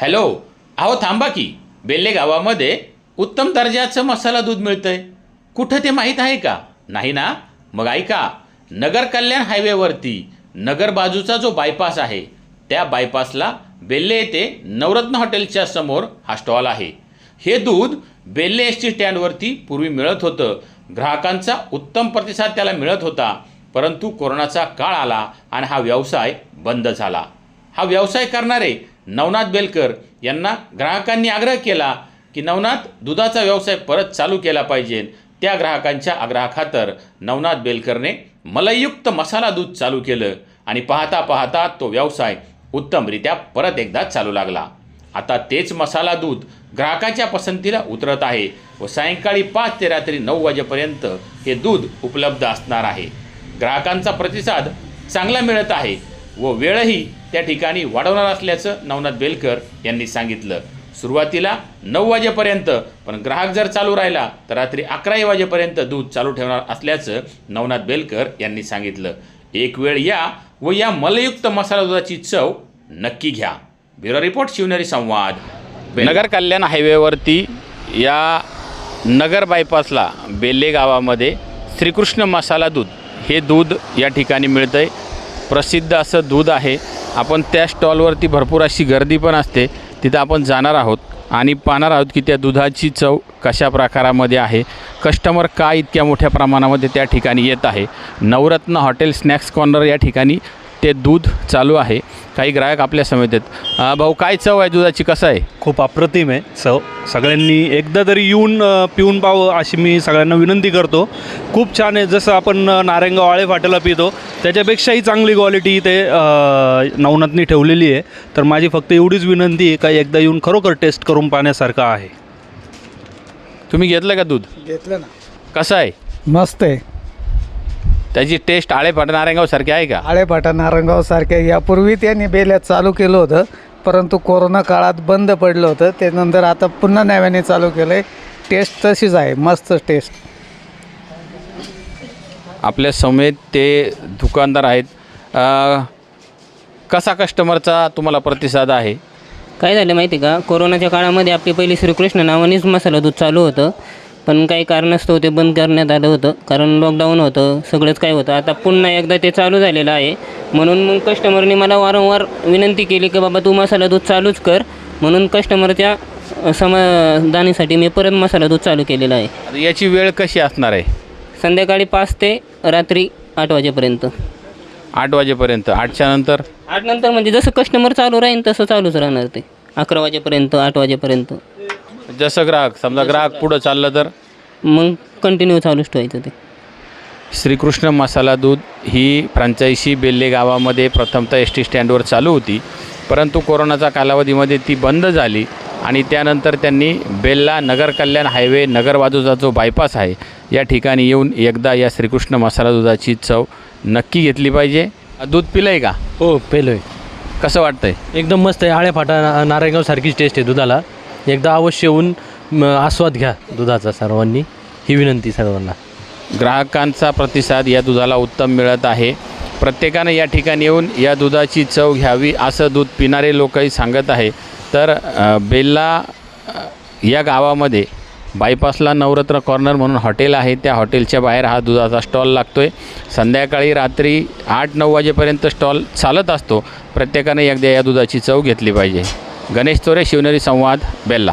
Hello अहो थांबा की. बेल्ले गावामध्ये उत्तम दर्जाचं मसाला दूध मिळतंय. कुठं ते माहीत आहे का? नाही ना? मग ऐका नगर कल्याण हायवेवरती नगर बाजूचा जो बायपास आहे त्या बायपासला बेल्ले येथे नवरत्न हॉटेलच्या समोर हा स्टॉल आहे. हे दूध बेल्ले एस टी स्टँडवरती पूर्वी मिळत होतं. ग्राहकांचा उत्तम प्रतिसाद त्याला मिळत होता. परंतु कोरोनाचा काळ आला आणि हा व्यवसाय बंद झाला. हा व्यवसाय करणारे नवनाथ बेलकर यांना ग्राहकांनी आग्रह केला की नवनाथ दुधाचा व्यवसाय परत चालू केला पाहिजे. त्या ग्राहकांच्या आग्रहाखातर नवनाथ बेलकरने मलयुक्त मसाला दूध चालू केलं आणि पाहता पाहता तो व्यवसाय उत्तमरित्या परत एकदा चालू लागला. आता तेच मसाला दूध ग्राहकाच्या पसंतीला उतरत आहे व सायंकाळी पाच ते रात्री नऊ वाजेपर्यंत हे दूध उपलब्ध असणार आहे. ग्राहकांचा प्रतिसाद चांगला मिळत आहे. व वेळही त्या ठिकाणी वाढवणार असल्याचं नवनाथ बेलकर यांनी सांगितलं. सुरुवातीला नऊ वाजेपर्यंत पण ग्राहक जर चालू राहिला तर रात्री अकराही वाजेपर्यंत दूध चालू ठेवणार असल्याचं नवनाथ बेलकर यांनी सांगितलं. एक वेळ या व या मलयुक्त मसाला दुधाची चव नक्की घ्या. ब्युरो रिपोर्ट शिवनेरी संवाद. नगर कल्याण हायवेवरती या नगर बायपासला बेल्ले गावामध्ये श्रीकृष्ण मसाला दूध हे दूध या ठिकाणी मिळतं आहे प्रसिद्ध असं दूध आहे. आपण त्या स्टॉलवरती भरपूर अशी गर्दी पण असते. तिथं आपण जाणार आहोत आणि पाहणार आहोत की त्या दुधाची चव कशा प्रकारामध्ये आहे. कस्टमर का इतक्या मोठ्या प्रमाणामध्ये त्या ठिकाणी येत आहे. नवरत्न हॉटेल स्नॅक्स कॉर्नर या ठिकाणी ते दूध चालू आहे. काही ग्राहक आपल्या समेत आहेत अं, भाऊ काय चव आहे दुधाची? कसं आहे? खूप अप्रतिम आहे चव. सगळ्यांनी एकदा तरी येऊन अ, पिऊन पाहावं अशी मी सगळ्यांना विनंती करतो. खूप छान आहे. जसं आपण अ, नारायणगाव आळे फाट्याला पितो त्याच्यापेक्षाही चांगली क्वालिटी ते नवनाथनी ठेवलेली आहे. तर माझी फक्त एवढीच विनंती आहे का एकदा येऊन खरोखर टेस्ट करून पाहण्यासारखं आहे. तुम्ही घेतलं का दूध? घेतलं ना. कसं आहे? मस्त आहे. त्याची टेस्ट आळे फाटा नारायणगावसारखी आहे का? आळेपाटा नारंगाव सारख्या यापूर्वी त्यांनी बेल्यात चालू केलं होतं परंतु कोरोना काळात बंद पडलं होतं. त्यानंतर आता पुन्हा नव्याने चालू केलं आहे टेस्ट तशीच आहे मस्त टेस्ट. आपल्या समेत ते दुकानदार आहेत. अ, कसा कस्टमरचा तुम्हाला प्रतिसाद आहे? काय झालं माहिती आहे का? कोरोनाच्या काळामध्ये आपली पहिली श्रीकृष्ण नावानेच मसाला दूध चालू होतं. पण काही कारणास्तव ते बंद करण्यात आलं होतं. कारण लॉकडाऊन होतं सगळंच काय होतं. आता पुन्हा एकदा ते चालू झालेलं आहे. म्हणून मग कस्टमरने मला वारंवार विनंती केली की बाबा तू मसाला दूध चालूच कर. म्हणून कस्टमरच्या समाधानासाठी मी परत मसाला दूध चालू केलेला आहे. आता याची वेळ कशी असणार आहे? संध्याकाळी पाच ते रात्री आठ वाजेपर्यंत. आठ वाजेपर्यंत. आठच्या नंतर? आठ नंतर म्हणजे जसं कस्टमर चालू राहील तसं चालूच राहणार ते. अकरा वाजेपर्यंत आठ वाजेपर्यंत. जसं ग्राहक समजा ग्राहक पुढं चाललं तर? मग कंटिन्यू चालूच ठेवायचं ते. श्रीकृष्ण मसाला दूध ही फ्रांचायसी बेल्ले गावामध्ये प्रथमतः एस टी स्टँडवर चालू होती. परंतु कोरोनाच्या कालावधीमध्ये ती बंद झाली आणि त्यानंतर त्यांनी बेल्ला नगर कल्याण हायवे नगर बाजूचा जो बायपास आहे या ठिकाणी येऊन एकदा या श्रीकृष्ण मसाला दुधाची चव नक्की घेतली पाहिजे. दूध पिलं आहे का? हो पेलो कसं वाटतंय? एकदम मस्त आहे. आळे फाटा नारायणगाव सारखीच टेस्ट आहे दुधाला. एकदा अवश्य येऊन आस्वाद घ्या दुधाचा सर्वांनी. ही विनंती सर्वांना. ग्राहकांचा प्रतिसाद या दुधाला उत्तम मिळत आहे. प्रत्येकानं या ठिकाणी येऊन या दुधाची चव घ्यावी असं दूध पिणारे लोकही सांगत आहे. तर बेल्ला या गावामध्ये बायपासला नवरत्न कॉर्नर म्हणून हॉटेल आहे. त्या हॉटेलच्या बाहेर हा दुधाचा स्टॉल लागतो आहे संध्याकाळी रात्री आठ नऊ वाजेपर्यंत स्टॉल चालत असतो. प्रत्येकाने एकदा या दुधाची चव घेतली पाहिजे. गणेश चोरे शिवनेरी संवाद बेल्ला.